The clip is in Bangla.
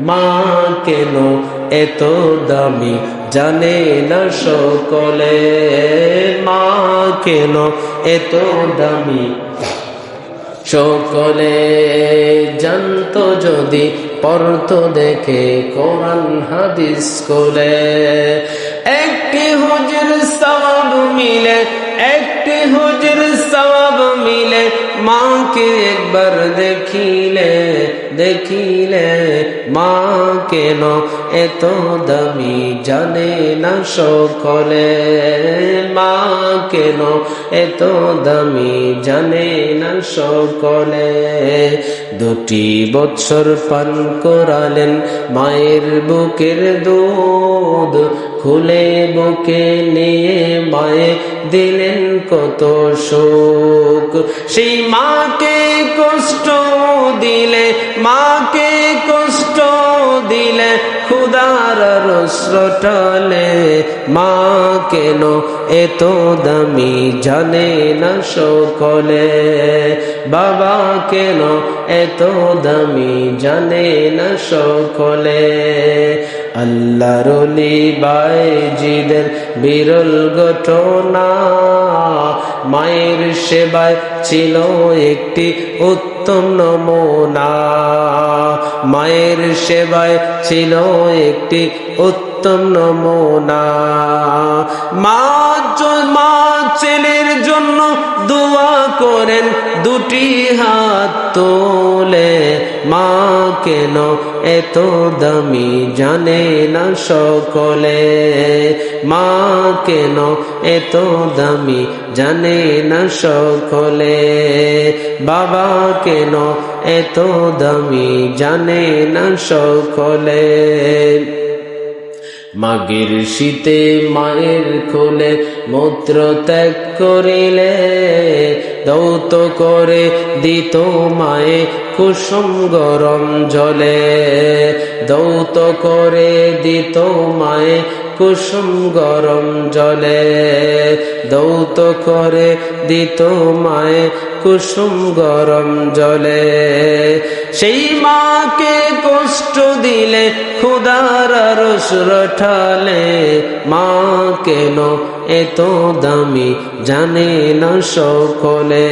মা কেন এত দামি জানে না সকলে? মা কেন এত দামি সকলে? জানত যদি পরত দেখে কোরআন হাদিস কোলে একটি হুজুর মাকে একবার দেখিলে দেখিলে মা কেন এত দামি জানে না সকলে? মা কেন? এত দামি জানে না সকলে। দুটি বছর পান করালেন মায়ের বুকের দুধ। খুলে বুকে নিয়ে মায়ে দিলেন কত শোক সেই মাকে কষ্ট দিলে, মাকে কষ্ট রসটালে মা কেন এত দামি জানে না সকলে? বাবা কেন এত দামি জানে না সকলে? আল্লাহরলি বাইজিদের বিরল ঘটনা, মায়ের সেবায় ছিল একটি উত্তম নমুনা। মায়ের সেবায় ছিল একটি উত্তম নমুনা। মা মা ছেলের জন্য দোয়া করেন, দুটি হাত তোলে। মা কেন এত দামি জানে না সকলে? মা কেন এত দামি জানে না সকলে? বাবা কেন এত দামি জানে না সকলে? মাগের শীতে মায়ের কোলে মূত্র ত্যাগ করিলে, দৌত করে দিত মায়ে কুসুম গরম জলে। দৌত করে দিত মায়ে কুসুম গরম জলে। দৌত করে দিত মায়ে কুসুম গরম জলে। সেই মাকে কষ্ট দিলে, খুদার রস রঠালে মা কেন এত দামি জানে না সকলে